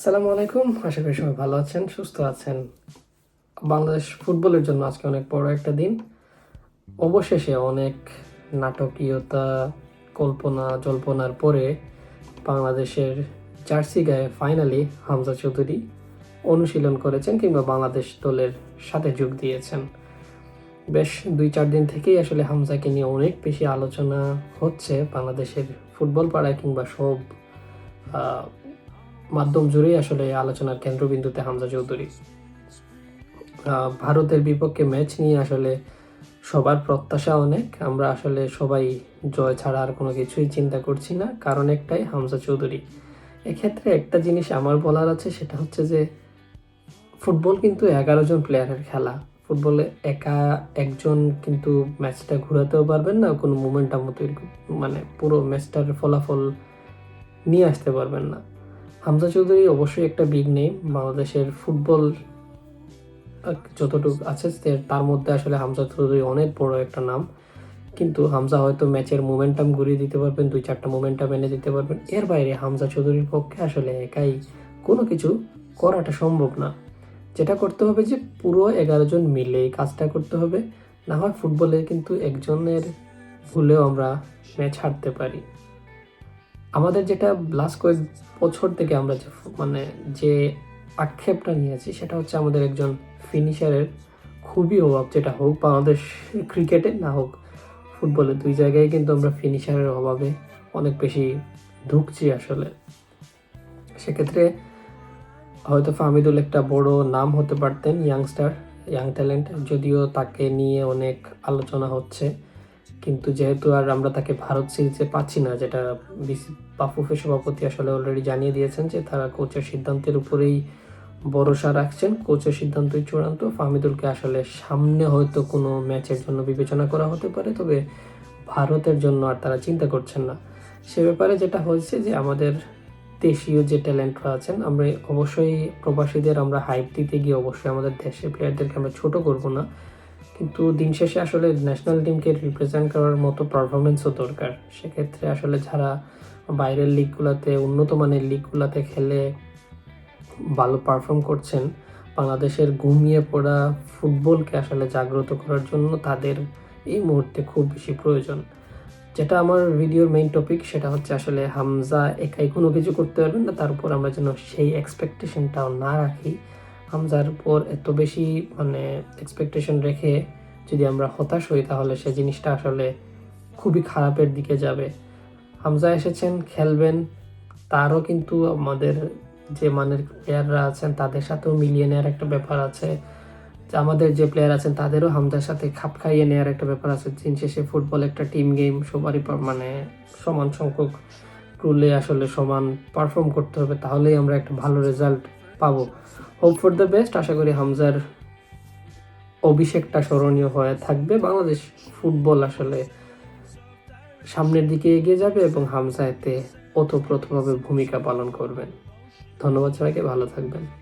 আসসালামু আলাইকুম। আশা করি সবাই ভালো আছেন, সুস্থ আছেন। বাংলাদেশ ফুটবলের জন্য আজকে অনেক বড় একটা দিন। অবশেষে অনেক নাটকীয়তা, কল্পনা, জল্পনার পরে বাংলাদেশের জার্সি গায়ে ফাইনালি হামজা চৌধুরী অনুশীলন করেছেন কিংবা বাংলাদেশ দলের সাথে যোগ দিয়েছেন। বেশ দুই চার দিন থেকেই আসলে হামজাকে নিয়ে অনেক বেশি আলোচনা হচ্ছে বাংলাদেশের ফুটবল পাড়ায় কিংবা সব মাধ্যম জুড়েই আসলে আলোচনার কেন্দ্রবিন্দুতে হামজা চৌধুরী। ভারতের বিপক্ষে ম্যাচ নিয়ে আসলে সবার প্রত্যাশা অনেক। আমরা আসলে সবাই জয় ছাড়া আর কোনো কিছুই চিন্তা করছি না। কারণ একটাই হামজা চৌধুরী। এক্ষেত্রে একটা জিনিস আমার বলার আছে, সেটা হচ্ছে যে ফুটবল কিন্তু এগারো জন প্লেয়ারের খেলা। ফুটবলে একা একজন কিন্তু ম্যাচটা ঘোরাতেও পারবেন না, কোনো মোমেন্টাম তৈরি মানে পুরো ম্যাচটার ফলাফল নিয়ে আসতে পারবেন না। হামজা চৌধুরী অবশ্যই একটা বিগ নেম বাংলাদেশের ফুটবল যতটুকু আছে তার মধ্যে আসলে হামজা চৌধুরী অনেক বড় একটা নাম। কিন্তু হামজা হয়তো ম্যাচের মোমেন্টাম ঘুরিয়ে দিতে পারবেন, দুই চারটা মোমেন্টাম এনে দিতে পারবেন। এর বাইরে হামজা চৌধুরীর পক্ষে আসলে একাই কোনো কিছু করাটা সম্ভব না। যেটা করতে হবে যে পুরো এগারো জন মিলে কাজটা করতে হবে। না হয় ফুটবলে কিন্তু একজনের ভুলেও আমরা ম্যাচ হারতে পারি। আমাদের যেটা লাস্ট কয়েক বছর থেকে আমরা যে মানে যে আক্ষেপটা নিয়েছি, সেটা হচ্ছে আমাদের একজন ফিনিশারের খুবই অভাব, যেটা হোক বাংলাদেশ ক্রিকেটে না হোক ফুটবলে দুই জায়গায় কিন্তু আমরা ফিনিশারের অভাবে অনেক বেশি ঢুকছি আসলে। সেক্ষেত্রে হয়তো ফাহমিদুল একটা বড় নাম হতে পারতেন ইয়াংস্টার ইয়াং ট্যালেন্ট যদিও তাকে নিয়ে অনেক আলোচনা হচ্ছে। কিন্তু যেহেতু আর আমরা তাকে ভারত সিরিজে পাচ্ছি না, যেটা বিসি সভাপতি আসলে অলরেডি জানিয়ে দিয়েছেন যে তারা কোচের সিদ্ধান্তের উপরেই ভরসা রাখছেন। কোচের সিদ্ধান্তই চূড়ান্ত। ফাহমিদুলকে আসলে সামনে হয়তো কোনো ম্যাচের জন্য বিবেচনা করা হতে পারে, তবে ভারতের জন্য আর তারা চিন্তা করছেন না। সে ব্যাপারে যেটা হয়েছে যে আমাদের দেশীয় যে ট্যালেন্টরা আছেন, আমরা অবশ্যই প্রবাসীদের আমরা হাইপ দিতে গিয়ে অবশ্যই আমাদের দেশের প্লেয়ারদেরকে আমরা ছোট করব না। কিন্তু দিন শেষে আসলে ন্যাশনাল টিমকে রিপ্রেজেন্ট করার মতো পারফরমেন্সও দরকার। সেক্ষেত্রে আসলে যারা বাইরের লিগগুলোতে উন্নত মানের লিগগুলোতে খেলে ভালো পারফর্ম করছেন, বাংলাদেশের ঘুমিয়ে পড়া ফুটবলকে আসলে জাগ্রত করার জন্য তাদের এই মুহূর্তে খুব বেশি প্রয়োজন। যেটা আমার ভিডিওর মেইন টপিক সেটা হচ্ছে আসলে হামজা একাই কোনো কিছু করতে পারবেন না, তার উপর আমরা যেন সেই এক্সপেকটেশনটাও না রাখি। হামজার উপর এত বেশি মানে এক্সপেকটেশন রেখে যদি আমরা হতাশ হই, তাহলে সে জিনিসটা আসলে খুবই খারাপের দিকে যাবে। হামজা এসেছেন, খেলবেন। তারও কিন্তু আমাদের যে মানের প্লেয়াররা আছেন, তাদের সাথেও মিলিয়ে নেওয়ার একটা ব্যাপার আছে। আমাদের যে প্লেয়ার আছেন, তাদেরও হামজার সাথে খাপ খাইয়ে নেওয়ার একটা ব্যাপার আছে। দিন শেষে ফুটবল একটা টিম গেম সবারই মানে সমান সংখ্যক রুলে আসলে সমান পারফর্ম করতে হবে, তাহলেই আমরা একটা ভালো রেজাল্ট পাবো। হোপ ফর দ্য বেস্ট আশা করি হামজার অভিষেকটা স্মরণীয় হয়ে থাকবে। বাংলাদেশ ফুটবল আসলে সামনের দিকে এগিয়ে যাবে এবং হামজা এতে ওতপ্রোতভাবে ভূমিকা পালন করবেন। ধন্যবাদ সবাইকে, ভালো থাকবেন।